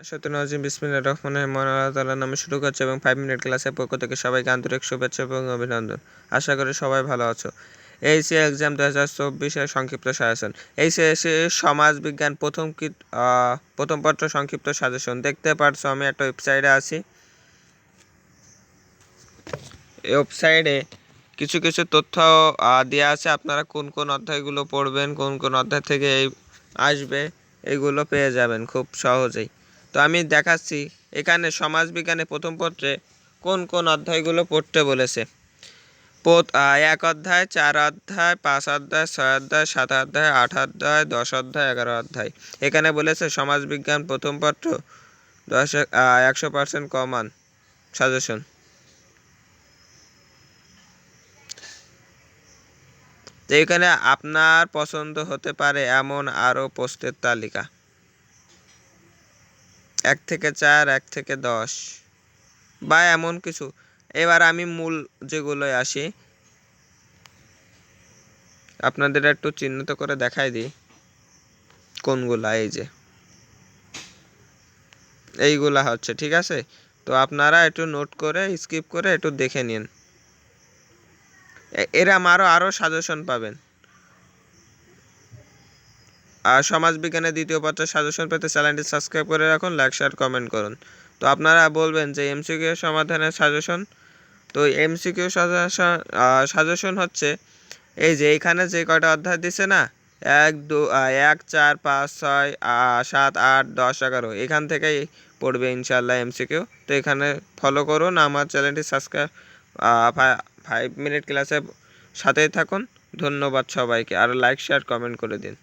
সত্যনাজিম বিসমিল্লাহ রহমান মহান আল্লাহ তাআলার নামে শুরু করছে এবং ফাইভ মিনিট ক্লাসের পক্ষ থেকে সবাইকে আন্তরিক শুভেচ্ছা এবং অভিনন্দন। আশা করি সবাই ভালো আছো। এই সি এক্সাম দু হাজার চব্বিশের সংক্ষিপ্ত সাজেশন। এই সি সমাজ বিজ্ঞান প্রথম কি প্রথম পত্র সংক্ষিপ্ত সাজেশন। দেখতে পারছ, আমি একটা ওয়েবসাইটে আছি। এই ওয়েবসাইটে কিছু কিছু তথ্য দেওয়া আছে। আপনারা কোন কোন অধ্যায়গুলো পড়বেন, কোন কোন অধ্যায় থেকে এই আসবে, এগুলো পেয়ে যাবেন খুব সহজেই। তো আমি দেখাচ্ছি এখানে সমাজবিজ্ঞানে প্রথম পত্রে কোন কোন অধ্যায়গুলো পড়তে বলেছে। এক অধ্যায়, চার অধ্যায়, পাঁচ অধ্যায়, ছয় অধ্যায়, সাত অধ্যায়, আট অধ্যায়, দশ অধ্যায়, এগারো অধ্যায়। এখানে বলেছে সমাজবিজ্ঞান প্রথম পত্র দশ একশো পার্সেন্ট কমান সাজেশন। এখানে আপনার পছন্দ হতে পারে এমন আরও পোস্টের তালিকা। এক থেকে চার, এক থেকে দশ বা এমন কিছু। এবার আমি মূল যেগুলোয় আসি, আপনাদের একটু চিহ্নিত করে দেখাই দিই, কোনগুলা, এই যে। এইগুলা হচ্ছে, ঠিক আছে? তো আপনারা একটু নোট করে, স্কিপ করে একটু দেখে নিন। এ- এরম আরও আরও সাজেশন পাবেন। আর সমাজবিজ্ঞানের দ্বিতীয় পত্রের সাজেশন পেতে চ্যানেলটি সাবস্ক্রাইব করে রাখুন, লাইক, শেয়ার, কমেন্ট করুন। তো আপনারা বলবেন যে এমসিকিউ সমাধানের সাজেশন? তো এমসিকিউ সাজেশন সাজেশন হচ্ছে এই যে এখানে যে কয়টা অধ্যায় দিছে না? এক, দু এক, চার, পাঁচ, ছয় সাত, আট, দশ, এগারো। এখান থেকেই পড়বে ইনশাল্লাহ এমসিকিউ তো এখানে ফলো করুন, আমার চ্যানেলটি সাবস্ক্রাইব ফাইভ মিনিট ক্লাসে সাথেই থাকুন। ধন্যবাদ সবাইকে। আর লাইক, শেয়ার, কমেন্ট করে দিন।